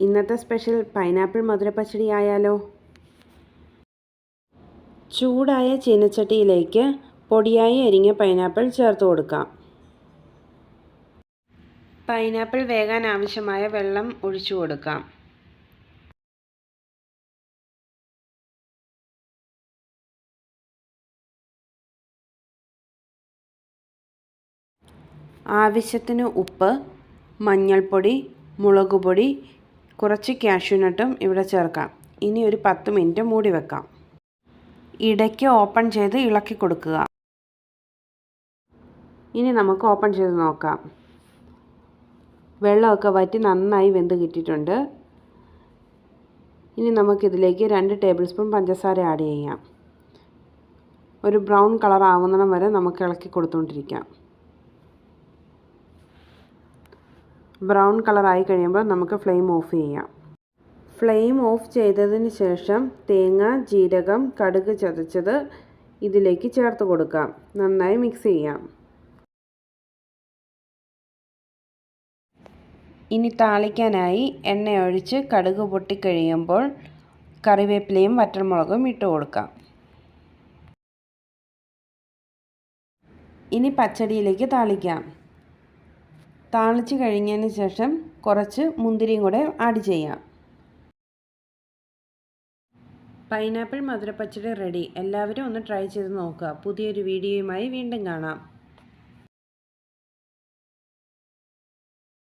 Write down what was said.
ഇന്നത്തെ special pineapple മധുരപ്പച്ചടി ആയാലോ? ചൂടായ ചീനച്ചട്ടിയിലേക്ക് പൊടിയായി അരിഞ്ഞ പൈനാപ്പിൾ ചേർത്ത് കൊടുക്കാം. പൈനാപ്പിൾ വേകാൻ ആവശ്യമായ വെള്ളം ഒഴിച്ചു കൊടുക്കാം. ആവശ്യത്തിന് ഉപ്പ് മഞ്ഞൾപ്പൊടി മുളക് പൊടി കുറച്ച് കാഷ്യൂനട്ടും ഇവിടെ ചേർക്കാം. ഇനി ഒരു പത്ത് മിനിറ്റ് മൂടി വെക്കാം. ഇടയ്ക്ക് ഓപ്പൺ ചെയ്ത് ഇളക്കി കൊടുക്കുക. ഇനി നമുക്ക് ഓപ്പൺ ചെയ്ത് നോക്കാം. വെള്ളമൊക്കെ വറ്റി നന്നായി വെന്ത് കിട്ടിയിട്ടുണ്ട്. ഇനി നമുക്കിതിലേക്ക് രണ്ട് ടേബിൾ സ്പൂൺ പഞ്ചസാര ആഡ് ചെയ്യാം. ഒരു ബ്രൗൺ കളർ ആവുന്നിടം വരെ നമുക്ക് ഇളക്കി കൊടുത്തുകൊണ്ടിരിക്കാം. ബ്രൗൺ കളർ ആയി കഴിയുമ്പോൾ നമുക്ക് ഫ്ലെയിം ഓഫ് ചെയ്യാം. ഫ്ലെയിം ഓഫ് ചെയ്തതിന് ശേഷം തേങ്ങ ജീരകം കടുക് ചതച്ചത് ഇതിലേക്ക് ചേർത്ത് കൊടുക്കാം. നന്നായി മിക്സ് ചെയ്യാം. ഇനി താളിക്കാനായി എണ്ണ ഒഴിച്ച് കടുക് പൊട്ടിക്കഴിയുമ്പോൾ കറിവേപ്പിലയും വറ്റൽമുളകും ഇട്ട് കൊടുക്കാം. ഇനി പച്ചടിയിലേക്ക് താളിക്കാം. താളിച്ച് കഴിഞ്ഞതിന് ശേഷം കുറച്ച് മുന്തിരിയും കൂടെ ആഡ് ചെയ്യാം. പൈനാപ്പിൾ മധുരപ്പച്ചടി റെഡി. എല്ലാവരും ഒന്ന് ട്രൈ ചെയ്ത് നോക്കുക. പുതിയൊരു വീഡിയോയുമായി വീണ്ടും കാണാം.